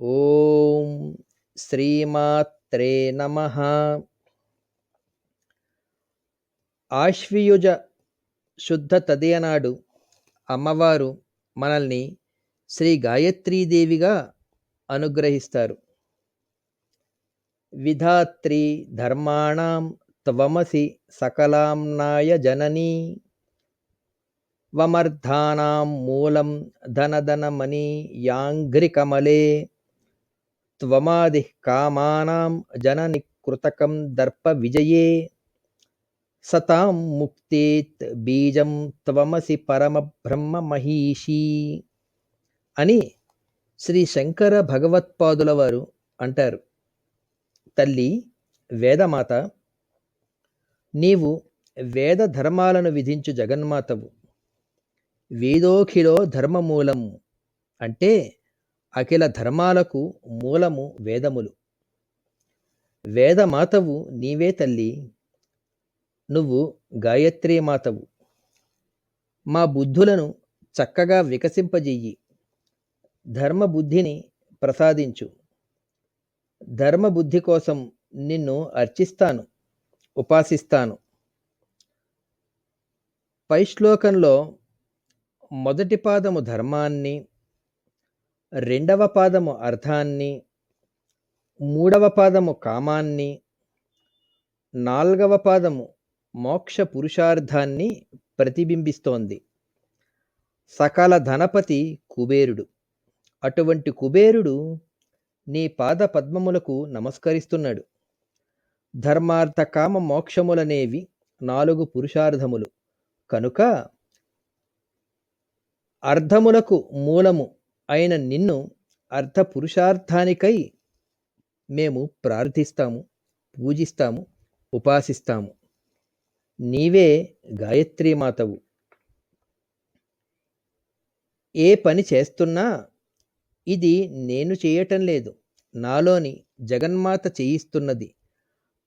ఓం శ్రీమాత్రే నమ. ఆశ్వయుజ శుద్ధ తదయనాడు అమ్మవారు మనల్ని శ్రీ గాయత్రీదేవిగా అనుగ్రహిస్తారు. విధాత్రి ధర్మాణం త్వమసి సకలాంనాయ జననీ. వమర్థానాం మూలం ధనధనమణి యాంఘ్రికమలే. త్వమాది కామానాం జనని కృతకం దర్ప విజయే. సతాం ముక్తేత్ బీజం త్వమసి పరమ బ్రహ్మ మహీషి అని శ్రీ శంకర భగవత్పాదుల వారు అంటారు. తల్లి వేదమాత నీవు వేద ధర్మాలను విధించు జగన్మాతవు. వేదోఖిలో ధర్మమూలము అంటే అఖిల ధర్మాలకు మూలము వేదములు. వేదమాతవు నీవే తల్లి నువ్వు గాయత్రీ మాతవు మా బుద్ధులను చక్కగా వికసింపజెయ్యి ధర్మబుద్ధిని ప్రసాదించు. ధర్మబుద్ధి కోసం నిన్ను అర్చిస్తాను ఉపాసిస్తాను. పై శ్లోకంలో మొదటి పాదము ధర్మాన్ని రెండవ పాదము అర్థాన్ని మూడవ పాదము కామాన్ని నాల్గవ పాదము మోక్ష పురుషార్థాన్ని ప్రతిబింబిస్తోంది. సకల ధనపతి కుబేరుడు. అటువంటి కుబేరుడు నీ పాద పద్మములకు నమస్కరిస్తున్నాడు. ధర్మార్థ కామ మోక్షములనేవి నాలుగు పురుషార్థములు. కనుక అర్థములకు మూలము ఆయన నిన్ను అర్థ పురుషార్థానికై మేము ప్రార్థిస్తాము పూజిస్తాము ఉపాసిస్తాము. నీవే గాయత్రీ మాతవు. ఏ పని చేస్తున్నా ఇది నేను చేయటం లేదు నాలోని జగన్మాత చేయిస్తున్నది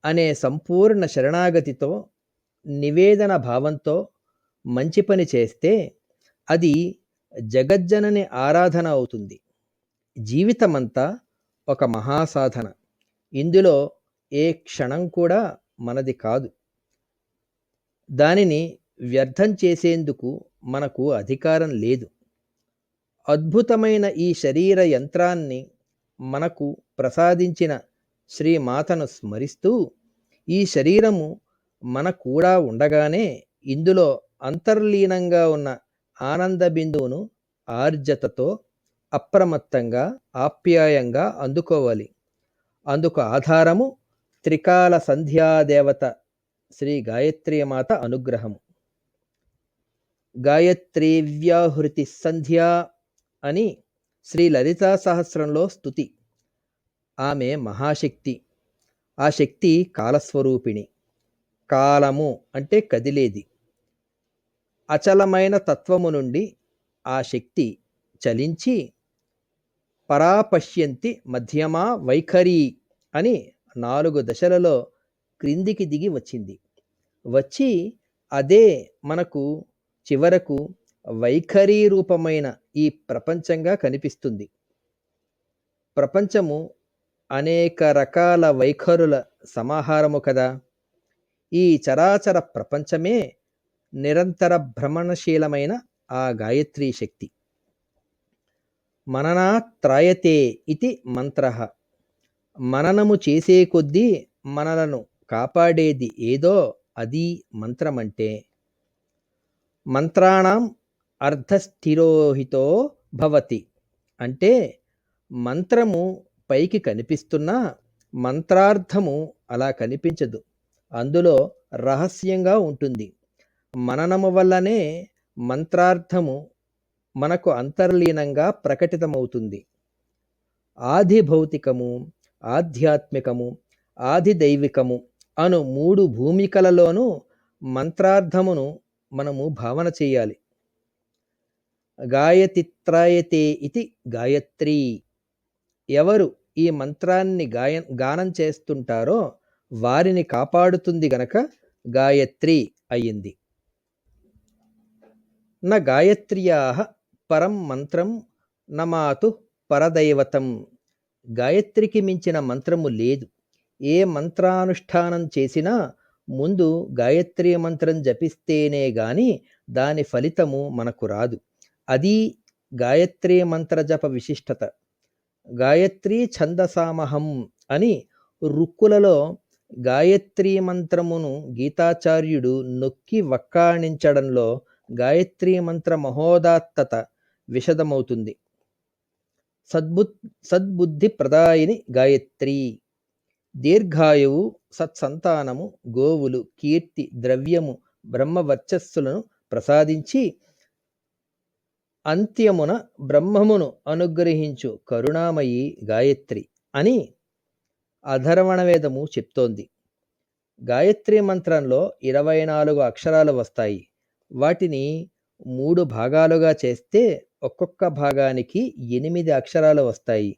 అనే సంపూర్ణ శరణాగతితో నివేదన భావంతో మంచి పని చేస్తే అది జగజ్జనని ఆరాధన అవుతుంది. జీవితమంతా ఒక మహాసాధన. ఇందులో ఏ క్షణం కూడా మనది కాదు. దానిని వ్యర్థం చేసేందుకు మనకు అధికారం లేదు. అద్భుతమైన ఈ శరీర యంత్రాన్ని మనకు ప్రసాదించిన శ్రీమాతను స్మరిస్తూ ఈ శరీరము మన కూడా ఉండగానే ఇందులో అంతర్లీనంగా ఉన్న ఆనంద బిందువును ఆర్జతతో అప్రమత్తంగా ఆప్యాయంగా అందుకోవాలి. అందుకు ఆధారము త్రికాల సంధ్యాదేవత శ్రీ గాయత్రీమాత అనుగ్రహము. గాయత్రీ వ్యాహృతి సంధ్య అని శ్రీ లలితా సహస్రంలో స్థుతి ఆమె మహాశక్తి. ఆ శక్తి కాలస్వరూపిణి. కాలము అంటే కదిలేది. అచలమైన తత్వము నుండి ఆ శక్తి చలించి పరాపశ్యంతి మధ్యమా వైఖరి అని నాలుగు దశలలో క్రిందికి దిగి వచ్చింది. వచ్చి అదే మనకు చివరకు వైఖరీ రూపమైన ఈ ప్రపంచంగా కనిపిస్తుంది. ప్రపంచము అనేక రకాల వైఖరుల సమాహారము కదా. ఈ చరాచర ప్రపంచమే నిరంతర భ్రమణశీలమైన ఆ గాయత్రీ శక్తి. మననాత్రాయతే ఇది మంత్ర. మననము చేసే కొద్దీ మనలను కాపాడేది ఏదో అది మంత్రమంటే. మంత్రాణం అర్ధస్థిరోహితో భవతి. అంటే మంత్రము పైకి కనిపిస్తున్నా మంత్రార్థము అలా కనిపించదు. అందులో రహస్యంగా ఉంటుంది. మననము వల్లనే మంత్రార్థము మనకు అంతర్లీనంగా ప్రకటితమవుతుంది. ఆది భౌతికము ఆధ్యాత్మికము ఆది దైవికము అను మూడు భూమికలలోనూ మంత్రార్థమును మనము భావన చేయాలి. గాయతిత్రాయతే ఇది గాయత్రి. ఎవరు ఈ మంత్రాన్ని గాయ గానం చేస్తుంటారో వారిని కాపాడుతుంది గనక గాయత్రి అయ్యింది న గాయత్ర్యా పరం మంత్రం నమాతు పరదైవతం. గాయత్రికి మించిన మంత్రము లేదు. ఏ మంత్రానుష్ఠానం చేసినా ముందు గాయత్రి మంత్రం జపిస్తేనే గాని దాని ఫలితము మనకు రాదు. అది గాయత్రి మంత్ర జప విశిష్టత. గాయత్రి ఛందసామహం అని రుక్కులలో గాయత్రి మంత్రమును గీతాచార్యుడు నొక్కి వక్కాణించడంలో గాయత్రీ మంత్ర మహోదాత్తత విషదమవుతుంది. సద్బు సద్బుద్ధి ప్రదాయిని గాయత్రి. దీర్ఘాయువు సత్సంతానము గోవులు కీర్తి ద్రవ్యము బ్రహ్మ వర్చస్సులను ప్రసాదించి అంత్యమున బ్రహ్మమును అనుగ్రహించు కరుణామయి గాయత్రి అని అధర్వణవేదము చెప్తోంది. గాయత్రి మంత్రంలో ఇరవై నాలుగు అక్షరాలు వస్తాయి. వాటిని మూడు భాగాలుగా చేస్తే ఒక్కొక్క భాగానికి ఎనిమిది అక్షరాలు వస్తాయి.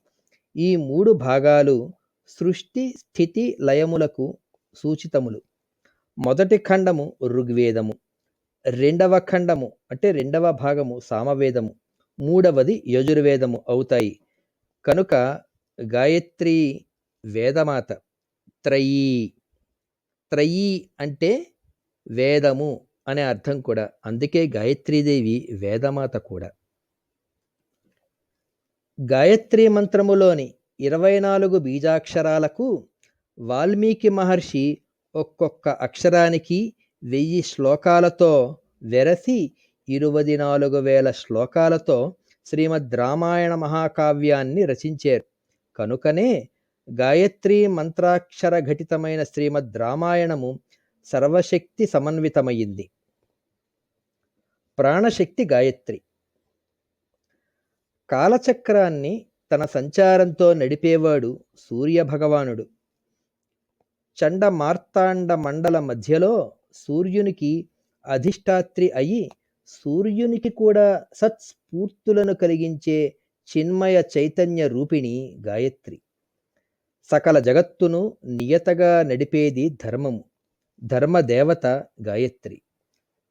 ఈ మూడు భాగాలు సృష్టి స్థితి లయములకు సూచితములు. మొదటి ఖండము ఋగ్వేదము. రెండవ ఖండము అంటే రెండవ భాగము సామవేదము. మూడవది యజుర్వేదము అవుతాయి. కనుక గాయత్రి వేదమాత త్రయీ. త్రయీ అంటే వేదము. అనే అర్థం కూడా. అందుకే గాయత్రీదేవి వేదమాత కూడా. గాయత్రి మంత్రములోని ఇరవై నాలుగు బీజాక్షరాలకు వాల్మీకి మహర్షి ఒక్కొక్క అక్షరానికి వెయ్యి శ్లోకాలతో వెరసి ఇరవై నాలుగు వేల శ్లోకాలతో శ్రీమద్ రామాయణ మహాకావ్యాన్ని రచించారు. కనుకనే గాయత్రి మంత్రాక్షర ఘటితమైన శ్రీమద్ రామాయణము సర్వశక్తి సమన్వితమైంది ప్రాణశక్తి గాయత్రి. కాలచక్రాన్ని తన సంచారంతో నడిపేవాడు సూర్యభగవానుడు చండ మార్తాండ మండల మధ్యలో సూర్యునికి అధిష్టాత్రి అయి సూర్యునికి కూడా సత్స్ఫూర్తులను కలిగించే చిన్మయ చైతన్య రూపిణి గాయత్రి. సకల జగత్తును నియతగా నడిపేది ధర్మము ధర్మదేవత గాయత్రి.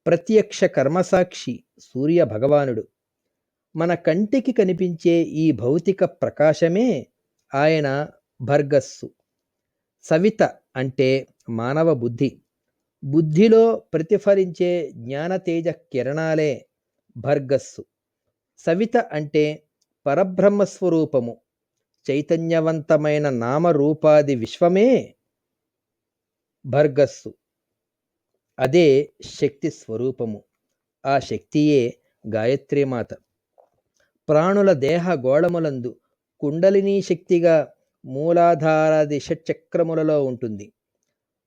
ప్రత్యక్ష కర్మసాక్షి సూర్య భగవానుడు. మన కంటికి కనిపించే ఈ భౌతిక ప్రకాశమే ఆయన భర్గస్సు. సవిత అంటే మానవ బుద్ధి. బుద్ధిలో ప్రతిఫలించే జ్ఞానతేజ కిరణాలే భర్గస్సు. సవిత అంటే పరబ్రహ్మస్వరూపము. చైతన్యవంతమైన నామరూపాది విశ్వమే భర్గస్సు. అదే శక్తి స్వరూపము. ఆ శక్తియే గాయత్రీమాత ప్రాణుల దేహ గోళములందు కుండలినీ శక్తిగా మూలాధారాది షట్చక్రములలో ఉంటుంది.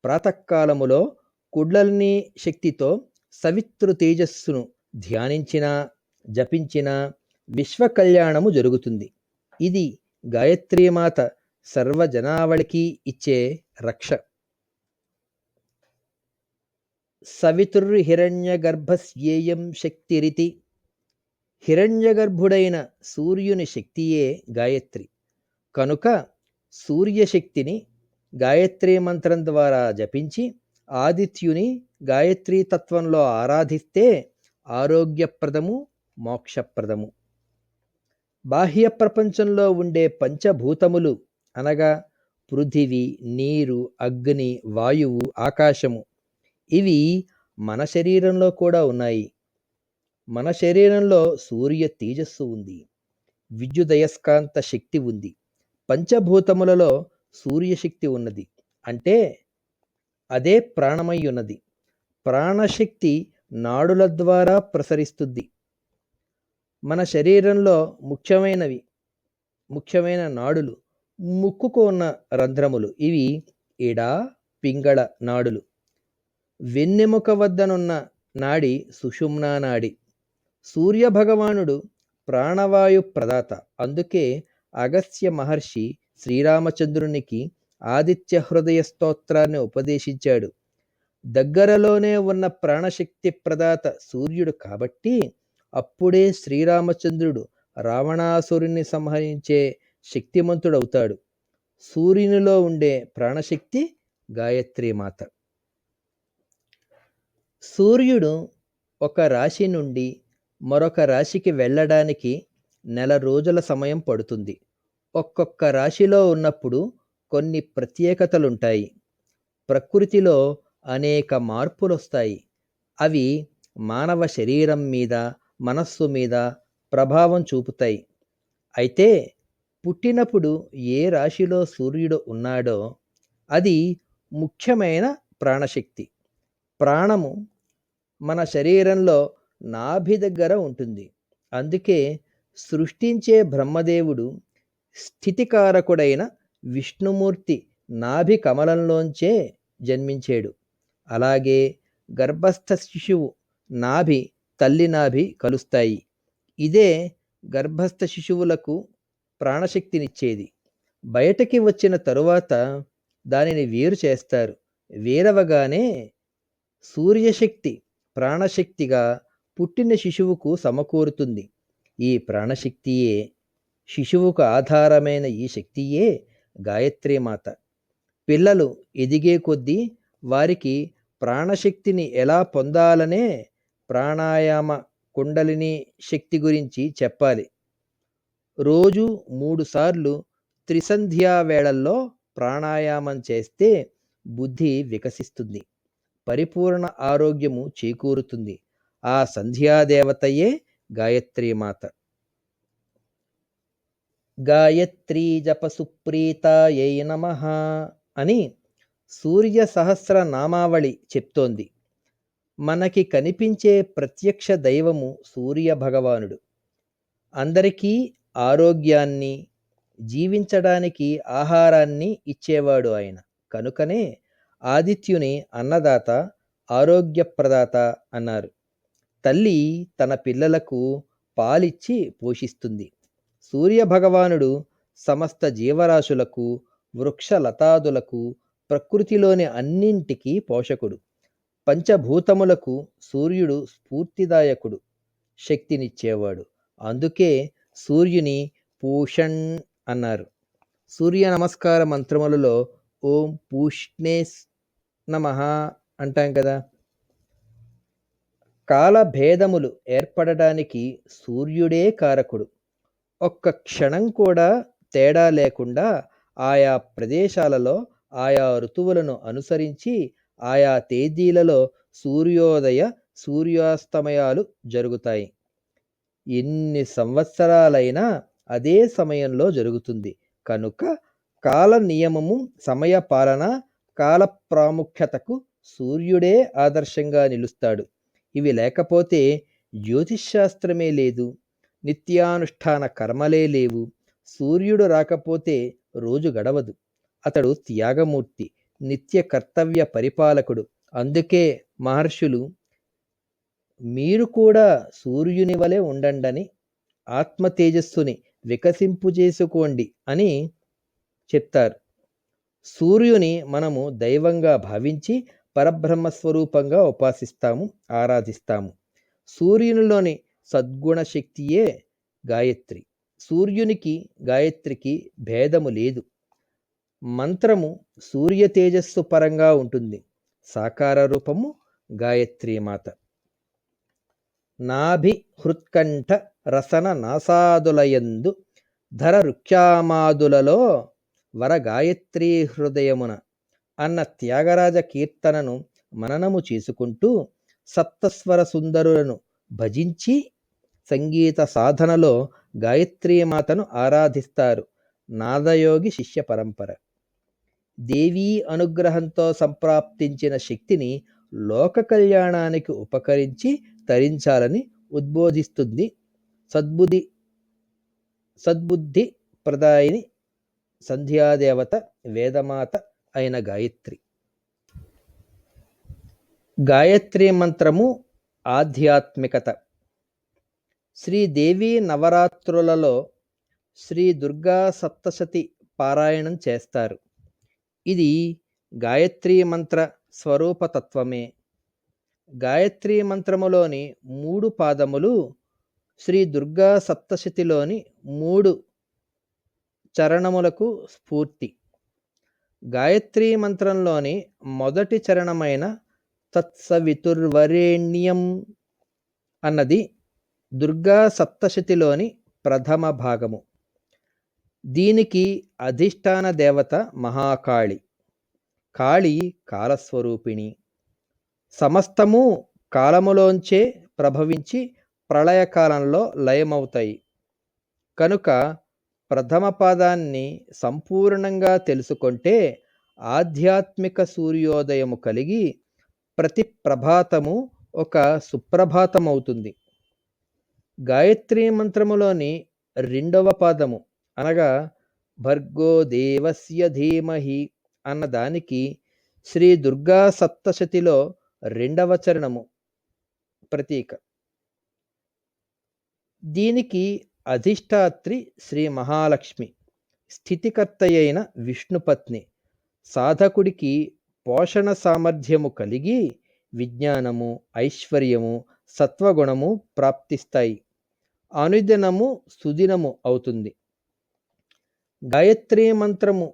ప్రాతకాలములో కుండలినీ శక్తితో సవిత్రు తేజస్సును ధ్యానించిన జపించిన విశ్వకళ్యాణము జరుగుతుంది. ఇది గాయత్రీమాత సర్వజనావళికి ఇచ్చే రక్ష. సవితుర్హిరణ్యగర్భస్యేయం శక్తిరితి. హిరణ్యగర్భుడైన సూర్యుని శక్తియే గాయత్రి. కనుక సూర్యశక్తిని గాయత్రి మంత్రం ద్వారా జపించి ఆదిత్యుని గాయత్రీ తత్వంలో ఆరాధిస్తే ఆరోగ్యప్రదము మోక్షప్రదము. బాహ్య ప్రపంచంలో ఉండే పంచభూతములు అనగా పృథివి నీరు అగ్ని వాయువు ఆకాశము. ఇవి మన శరీరంలో కూడా ఉన్నాయి. మన శరీరంలో సూర్య తేజస్సు ఉంది. విద్యుదయస్కాంత శక్తి ఉంది. పంచభూతములలో సూర్యశక్తి ఉన్నది. అంటే అదే ప్రాణమై ఉన్నది. ప్రాణశక్తి నాడుల ద్వారా ప్రసరిస్తుంది. మన శరీరంలో ముఖ్యమైనవి ముఖ్యమైన నాడులు ముక్కుకు ఉన్న రంధ్రములు ఇవి ఇడ పింగళ నాడులు. వెన్నెముక వద్దనున్న నాడి సుషుమ్నా నాడి. సూర్యభగవానుడు ప్రాణవాయు ప్రదాత. అందుకే అగస్త్య మహర్షి శ్రీరామచంద్రునికి ఆదిత్య హృదయ స్తోత్రాన్ని ఉపదేశించాడు. దగ్గరలోనే ఉన్న ప్రాణశక్తి ప్రదాత సూర్యుడు కాబట్టి అప్పుడే శ్రీరామచంద్రుడు రావణాసురుణ్ణి సంహరించే శక్తిమంతుడవుతాడు. సూర్యునిలో ఉండే ప్రాణశక్తి గాయత్రి మాత. సూర్యుడు ఒక రాశి నుండి మరొక రాశికి వెళ్ళడానికి నెల రోజుల సమయం పడుతుంది. ఒక్కొక్క రాశిలో ఉన్నప్పుడు కొన్ని ప్రత్యేకతలుంటాయి. ప్రకృతిలో అనేక మార్పులొస్తాయి. అవి మానవ శరీరం మీద మనస్సు మీద ప్రభావం చూపుతాయి. అయితే పుట్టినప్పుడు ఏ రాశిలో సూర్యుడు ఉన్నాడో అది ముఖ్యమైన ప్రాణశక్తి. ప్రాణము మన శరీరంలో నాభి దగ్గర ఉంటుంది. అందుకే సృష్టించే బ్రహ్మదేవుడు స్థితికారకుడైన విష్ణుమూర్తి నాభి కమలంలోంచే జన్మించాడు. అలాగే గర్భస్థ శిశువు నాభి తల్లి నాభి కలుస్తాయి. ఇదే గర్భస్థ శిశువులకు ప్రాణశక్తినిచ్చేది. బయటకి వచ్చిన తరువాత దానిని వేరు చేస్తారు. వేరవగానే సూర్యశక్తి ప్రాణశక్తిగా పుట్టిన శిశువుకు సమకూరుతుంది. ఈ ప్రాణశక్తియే శిశువుకు ఆధారమైన ఈ శక్తియే గాయత్రీమాత పిల్లలు ఎదిగే కొద్దీ వారికి ప్రాణశక్తిని ఎలా పొందాలనే ప్రాణాయామ కుండలిని శక్తి గురించి చెప్పాలి. రోజు మూడుసార్లు త్రిసంధ్యా వేళల్లో ప్రాణాయామం చేస్తే బుద్ధి వికసిస్తుంది. పరిపూర్ణ ఆరోగ్యము చేకూరుతుంది. ఆ సంధ్యాదేవతయే గాయత్రీమాత. గాయత్రీ జప సుప్రీతాయై నమ అని సూర్య సహస్ర నామావళి చెప్తోంది. మనకి కనిపించే ప్రత్యక్ష దైవము సూర్య భగవానుడు. అందరికీ ఆరోగ్యాన్ని జీవించడానికి ఆహారాన్ని ఇచ్చేవాడు ఆయన. కనుకనే ఆదిత్యుని అన్నదాత ఆరోగ్యప్రదాత అన్నారు. తల్లి తన పిల్లలకు పాలిచ్చి పోషిస్తుంది. సూర్యభగవానుడు సమస్త జీవరాశులకు వృక్షలతాదులకు ప్రకృతిలోని అన్నింటికీ పోషకుడు. పంచభూతములకు సూర్యుడు స్ఫూర్తిదాయకుడు శక్తినిచ్చేవాడు. అందుకే సూర్యుని పూషణ్ అన్నారు. సూర్య నమస్కార మంత్రములలో ఓం పూష్ణేస్ నమ అంటాం కదా. కాలభేదములు ఏర్పడడానికి సూర్యుడే కారకుడు. ఒక్క క్షణం కూడా తేడా లేకుండా ఆయా ప్రదేశాలలో ఆయా ఋతువులను అనుసరించి ఆయా తేదీలలో సూర్యోదయ సూర్యాస్తమయాలు జరుగుతాయి. ఎన్ని సంవత్సరాలైనా అదే సమయంలో జరుగుతుంది. కనుక కాల నియమము సమయ పాలన కాల ప్రాముఖ్యతకు సూర్యుడే ఆదర్శంగా నిలుస్తాడు. ఇవి లేకపోతే జ్యోతిష్శాస్త్రమే లేదు. నిత్యానుష్ఠాన కర్మలే లేవు. సూర్యుడు రాకపోతే రోజు గడవదు. అతడు త్యాగమూర్తి నిత్య కర్తవ్య పరిపాలకుడు. అందుకే మహర్షులు మీరు కూడా సూర్యుని వలె ఉండండని ఆత్మ తేజస్సుని వికసింపు చేసుకోండి అని చెప్తారు. సూర్యుని మనము దైవంగా భావించి పరబ్రహ్మ స్వరూపంగా ఉపాసిస్తాము ఆరాధిస్తాము. సూర్యునిలోని సద్గుణ శక్తియే గాయత్రి. సూర్యునికి గాయత్రికి భేదము లేదు. మంత్రము సూర్య తేజస్సు పరంగా ఉంటుంది. సాకార రూపము గాయత్రి మాత. నాభి హృత్కంఠ రసన నాసాదులయందు ధర రుక్షామాదులలో వరగాయత్రీ హృదయమున అన్న త్యాగరాజ కీర్తనను మననము చేసుకుంటూ సప్తస్వర సుందరులను భజించి సంగీత సాధనలో గాయత్రీమాతను ఆరాధిస్తారు నాదయోగి శిష్య పరంపర. దేవీ అనుగ్రహంతో సంప్రాప్తించిన శక్తిని లోక కళ్యాణానికి ఉపకరించి తరించాలని ఉద్బోధిస్తుంది సద్బుద్ధి సద్బుద్ధి ప్రదాయిని సంధ్యాదేవత వేదమాత అయిన గాయత్రి. గాయత్రి మంత్రము ఆధ్యాత్మికత. శ్రీదేవి నవరాత్రులలో శ్రీ దుర్గా సప్తశతి పారాయణం చేస్తారు. ఇది గాయత్రీ మంత్ర స్వరూపతత్వమే గాయత్రీ మంత్రములోని మూడు పాదములు శ్రీ దుర్గా సప్తశతిలోని మూడు చరణములకు స్ఫూర్తి. గాయత్రీ మంత్రంలోని మొదటి చరణమైన తత్సవితుర్వరేణ్యం అన్నది దుర్గా సప్తశతిలోని ప్రథమ భాగము. దీనికి అధిష్టాన దేవత మహాకాళి. కాళి కాలస్వరూపిణి. సమస్తము కాలములోంచే ప్రభవించి ప్రళయకాలంలో లయమవుతాయి. కనుక ప్రథమ పాదాన్ని సంపూర్ణంగా తెలుసుకుంటే ఆధ్యాత్మిక సూర్యోదయము కలిగి ప్రతి ప్రభాతము ఒక సుప్రభాతమవుతుంది. గాయత్రీ మంత్రములోని రెండవ పాదము అనగా భర్గో దేవస్య ధీమహి అన్న దానికి శ్రీ దుర్గా సప్తశతిలో రెండవ చరణము ప్రతీక. దీనికి అధిష్టాత్రి శ్రీ మహాలక్ష్మి స్థితికర్తయైన విష్ణుపత్ని సాధకుడికి పోషణ సామర్థ్యము కలిగి విజ్ఞానము ఐశ్వర్యము సత్వగుణము ప్రాప్తిస్తాయి. అనుదినము సుదినము అవుతుంది. గాయత్రీ మంత్రము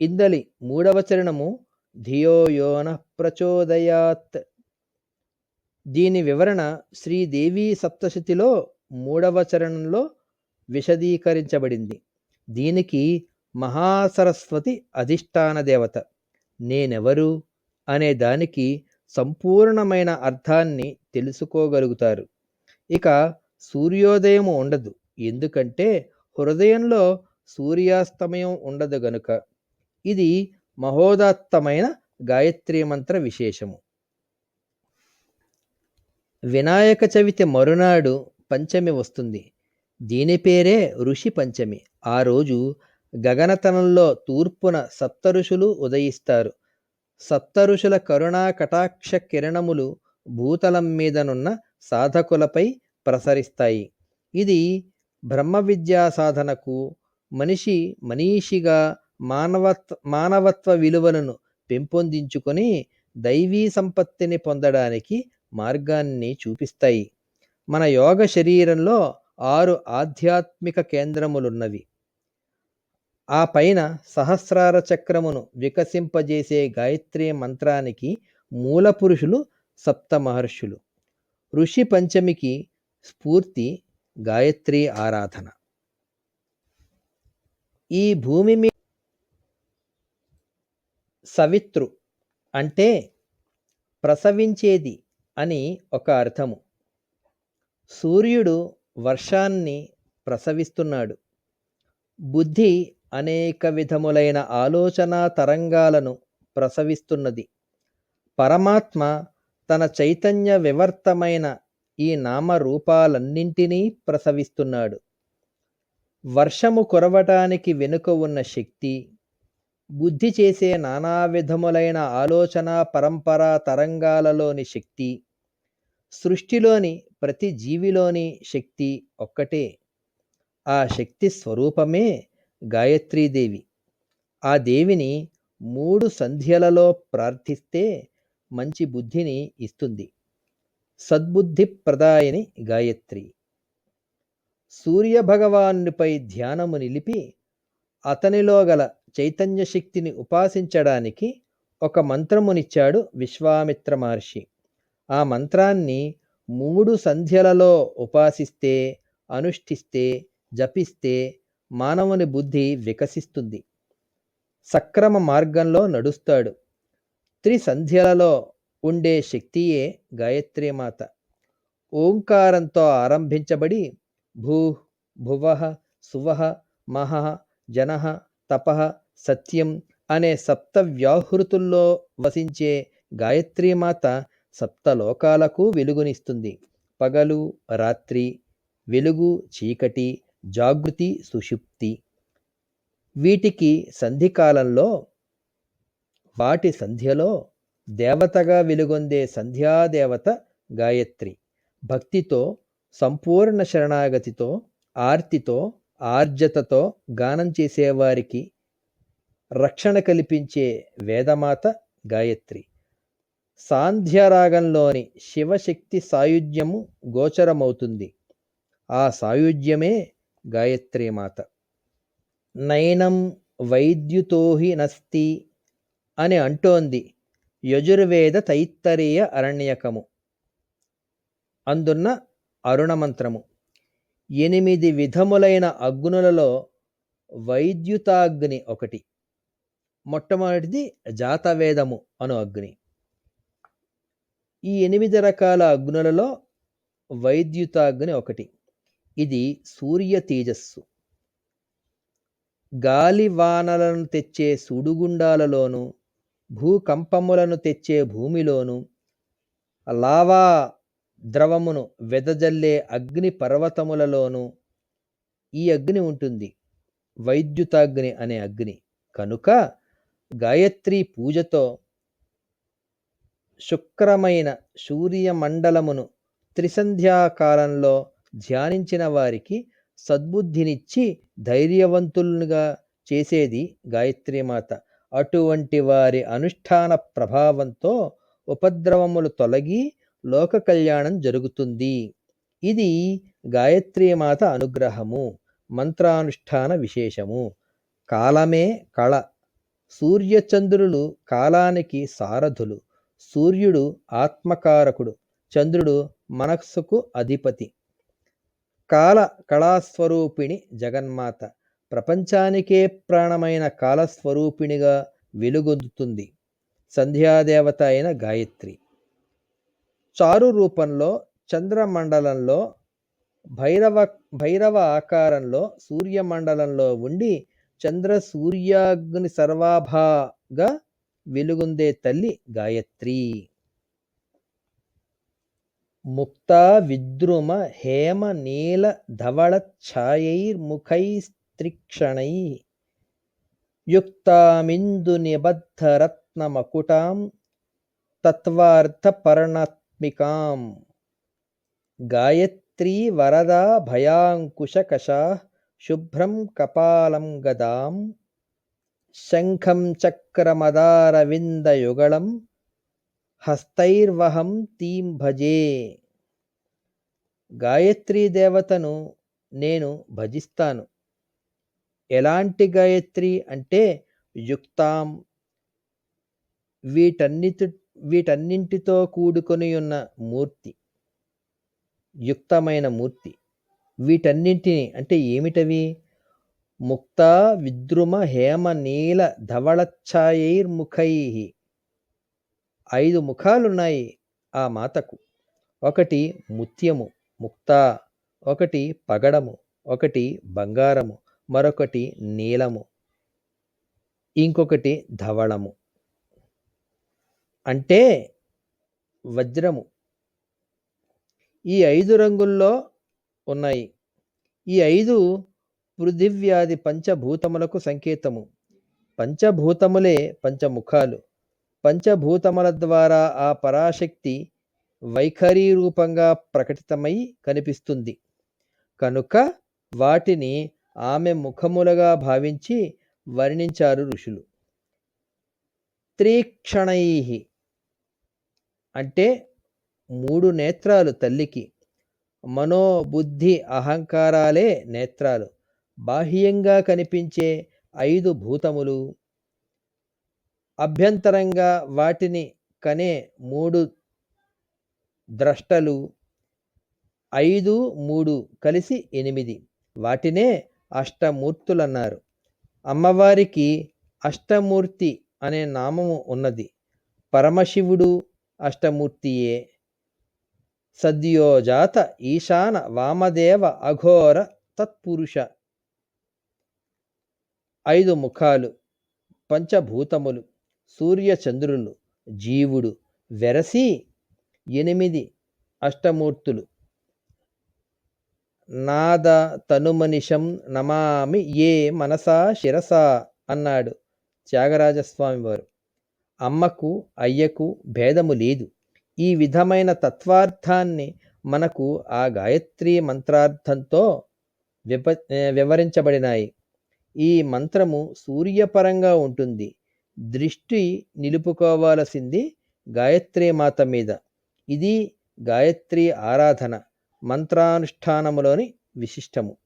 ఇందలి మూడవ చరణము ధియోయోన ప్రచోదయాత్. దీని వివరణ శ్రీదేవి సప్తశతిలో మూడవ చరణంలో విశదీకరించబడింది. దీనికి మహాసరస్వతి అధిష్టాన దేవత. నేనెవరు? అనే దానికి సంపూర్ణమైన అర్థాన్ని తెలుసుకోగలుగుతారు. ఇక సూర్యోదయము ఉండదు. ఎందుకంటే హృదయంలో సూర్యాస్తమయం ఉండదు గనుక. ఇది మహోదాత్తమైన గాయత్రీ మంత్ర విశేషము. వినాయక చవితి మరునాడు పంచమి వస్తుంది. దీని పేరే ఋషి పంచమి. ఆ రోజు గగనతనంలో తూర్పున సప్తఋషులు ఉదయిస్తారు. సప్తఋషుల కరుణా కటాక్ష కిరణములు భూతలం మీదనున్న సాధకులపై ప్రసరిస్తాయి. ఇది బ్రహ్మ విద్యా సాధనకు మనిషి మనీషిగా మానవత్వ మానవత్వ విలువలను పెంపొందించుకొని దైవీ సంపత్తిని పొందడానికి మార్గాన్ని చూపిస్తాయి. మన యోగ శరీరంలో ఆరు ఆధ్యాత్మిక కేంద్రములున్నవి. ఆ పైన సహస్రార చక్రమును వికసింపజేసే గాయత్రి మంత్రానికి మూల పురుషులు సప్త మహర్షులు. ఋషి పంచమికి స్ఫూర్తి గాయత్రి ఆరాధన. ఈ భూమి మీ సవిత్రు అంటే ప్రసవించేది అని ఒక అర్థము. సూర్యుడు వర్షాన్ని ప్రసవిస్తున్నాడు. బుద్ధి అనేక విధములైన ఆలోచన తరంగాలను ప్రసవిస్తున్నది. పరమాత్మ తన చైతన్య వివర్తమైన ఈ నామరూపాలన్నింటినీ ప్రసవిస్తున్నాడు. వర్షము కురవటానికి వెనుక ఉన్న శక్తి బుద్ధి చేసే నానా విధములైన ఆలోచన పరంపర తరంగాలలోని శక్తి సృష్టిలోని ప్రతి జీవిలోని శక్తి ఒక్కటే. ఆ శక్తి స్వరూపమే గాయత్రీదేవి ఆ దేవిని మూడు సంధ్యలలో ప్రార్థిస్తే మంచి బుద్ధిని ఇస్తుంది. సద్బుద్ధి ప్రదాయని గాయత్రి. సూర్యభగవానునిపై ధ్యానము నిలిపి అతనిలో గల చైతన్య శక్తిని ఉపాసించడానికి ఒక మంత్రమునిచ్చాడు విశ్వామిత్ర మహర్షి. ఆ మంత్రాన్ని మూడు సంధ్యలలో ఉపాసిస్తే అనుష్ఠిస్తే జపిస్తే మానవుని బుద్ధి వికసిస్తుంది. సక్రమ మార్గంలో నడుస్తాడు. త్రిసంధ్యలలో ఉండే శక్తియే గాయత్రీమాత. ఓంకారంతో ఆరంభించబడి భూ భువ సువ మహ జన తప సత్యం అనే సప్త వ్యాహృతుల్లో వసించే గాయత్రీమాత సప్తలోకాలకు వెలుగునిస్తుంది. పగలు రాత్రి వెలుగు చీకటి జాగృతి సుషుప్తి. వీటికి సంధికాలంలో వాటి సంధ్యలో దేవతగా వెలుగొందే సంధ్యాదేవత గాయత్రి. భక్తితో సంపూర్ణ శరణాగతితో ఆర్తితో ఆర్జతతో గానం చేసేవారికి రక్షణ కల్పించే వేదమాత గాయత్రి. సాంధ్యరాగంలోని శివశక్తి సాయుధ్యము గోచరమవుతుంది. ఆ సాయుధ్యమే గాయత్రీమాత నయనం వైద్యుతోహి నస్తి అని అంటోంది యజుర్వేద తైత్తరీయ అరణ్యకము. అందున్న అరుణమంత్రము. ఎనిమిది విధములైన అగ్నులలో వైద్యుతాగ్ని ఒకటి. మొట్టమొదటిది జాతవేదము అను అగ్ని. ఈ ఎనిమిది రకాల అగ్నులలో వైద్యుతాగ్ని ఒకటి. ఇది సూర్య తేజస్సు. గాలి వానలను తెచ్చే సుడుగుండాలలోను భూకంపములను తెచ్చే భూమిలోను లావా ద్రవమును వెదజల్లే అగ్ని పర్వతములలోనూ ఈ అగ్ని ఉంటుంది. వైద్యుతాగ్ని అనే అగ్ని. కనుక గాయత్రి పూజతో శుక్రమైన సూర్యమండలమును త్రిసంధ్యాకాలంలో ధ్యానించిన వారికి సద్బుద్ధినిచ్చి ధైర్యవంతులుగా చేసేది గాయత్రీమాత. అటువంటి వారి అనుష్ఠాన ప్రభావంతో ఉపద్రవములు తొలగి లోక కళ్యాణం జరుగుతుంది. ఇది గాయత్రీమాత అనుగ్రహము మంత్రానుష్ఠాన విశేషము. కాలమే కళ. సూర్యచంద్రులు కాలానికి సారథులు సూర్యుడు ఆత్మకారకుడు చంద్రుడు మనస్సుకు అధిపతి. కాల కళాస్వరూపిణి జగన్మాత. ప్రపంచానికే ప్రాణమైన కాలస్వరూపిణిగా వెలుగొందుతుంది సంధ్యాదేవత అయిన గాయత్రి. చారు రూపంలో చంద్రమండలంలో భైరవ భైరవ ఆకారంలో సూర్యమండలంలో ఉండి చంద్ర సూర్యాగ్ని సర్వాభాగా వెలుగొందే తల్లి గాయత్రి. ముక్త విద్రుమ హేమ నీల ధవళ ఛాయైర్ముఖైస్త్రిక్షణై యుక్తామిందు నిబద్ధరత్నమకుటాం తత్వార్థపర్ణాత్మికాం గాయత్రీ వరదా భయాంకుశకషా శుభ్రం కపాలం గదాం. శంఖం చక్రమదారవిందయుగళం హస్తైర్వహం తీం భజే. గాయత్రీ దేవతను నేను భజిస్తాను. ఎలాంటి గాయత్రి అంటే యుక్తాం వీటన్నిటి వీటన్నింటితో కూడుకొని ఉన్న మూర్తి యుక్తమైన మూర్తి. వీటన్నింటిని అంటే ఏమిటవి? ముక్త విద్రుమ హేమ నీల ధవళఛాయైర్ముఖై ఐదు ముఖాలున్నాయి ఆ మాతకు. ఒకటి ముత్యము ముక్త. ఒకటి పగడము ఒకటి బంగారము మరొకటి నీలము. ఇంకొకటి ధవళము. అంటే వజ్రము. ఈ ఐదు రంగుల్లో ఉన్నాయి. ఈ ఐదు పృథివ్యాది పంచభూతములకు సంకేతము. పంచభూతములే పంచముఖాలు. పంచభూతముల ద్వారా ఆ పరాశక్తి వైఖరి రూపంగా ప్రకటితమై కనిపిస్తుంది. కనుక వాటిని ఆమె ముఖములుగా భావించి వర్ణించారు ఋషులు. త్రీక్షణై అంటే మూడు నేత్రాలు తల్లికి. మనోబుద్ధి అహంకారాలే నేత్రాలు. బాహ్యంగా కనిపించే ఐదు భూతములు. అభ్యంతరంగా వాటిని కనే మూడు ద్రష్టలు. ఐదు మూడు కలిసి ఎనిమిది. వాటినే అష్టమూర్తులన్నారు. అమ్మవారికి అష్టమూర్తి అనే నామము ఉన్నది. పరమశివుడు అష్టమూర్తియే. సద్యోజాత ఈశాన వామదేవ అఘోర తత్పురుష. ఐదు ముఖాలు పంచభూతములు సూర్యచంద్రులు జీవుడు వెరసి ఎనిమిది అష్టమూర్తులు. నాద తనుమనిషం నమామి ఏ మనసా శిరసా అన్నాడు త్యాగరాజస్వామి వారు అమ్మకు అయ్యకు భేదము లేదు. ఈ విధమైన తత్వార్థాన్ని మనకు ఆ గాయత్రి మంత్రార్థంతో విప వివరించబడినాయి. ఈ మంత్రము సూర్యపరంగా ఉంటుంది. దృష్టి నిలుపుకోవాల్సింది గాయత్రి మాత మీద. ఇది గాయత్రి ఆరాధన మంత్రానుష్ఠానములోని విశిష్టము.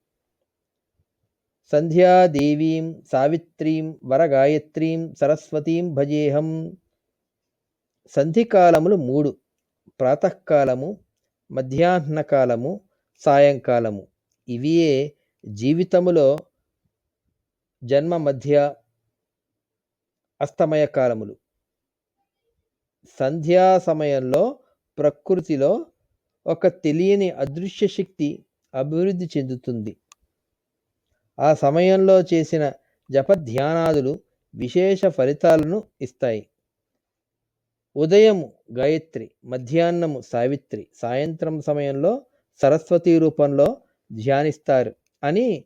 సంధ్యాదేవీం సావిత్రీం వరగాయత్రీం సరస్వతీం భజేహం. సంధికాలములు మూడు. ప్రాతకాలము మధ్యాహ్నకాలము సాయంకాలము. ఇవియే జీవితములో జన్మ మధ్య అస్తమయ కాలములు. సంధ్యా సమయంలో ప్రకృతిలో ఒక తెలియని అదృశ్య శక్తి అభివృద్ధి చెందుతుంది. ఆ సమయంలో చేసిన జపధ్యానాదులు విశేష ఫలితాలను ఇస్తాయి. ఉదయము గాయత్రి మధ్యాహ్నము సావిత్రి సాయంత్రం సమయంలో సరస్వతి రూపంలో ధ్యానిస్తారు అని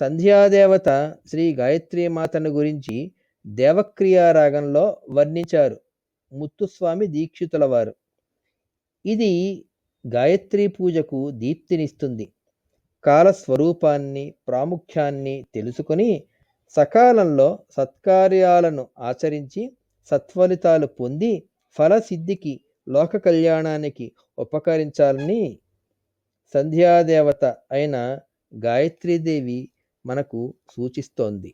సంధ్యాదేవత శ్రీ గాయత్రీ మాతను గురించి దేవక్రియారాగంలో వర్ణించారు. ముత్తుస్వామి దీక్షితుల వారు ఇది గాయత్రీ పూజకు దీప్తినిస్తుంది. కాలస్వరూపాన్ని ప్రాముఖ్యాన్ని తెలుసుకొని సకాలంలో సత్కార్యాలను ఆచరించి సత్ఫలితాలు పొంది ఫలసిద్ధికి లోక కళ్యాణానికి ఉపకరించాలని సంధ్యాదేవత అయిన గాయత్రీదేవి మనకు సూచిస్తోంది.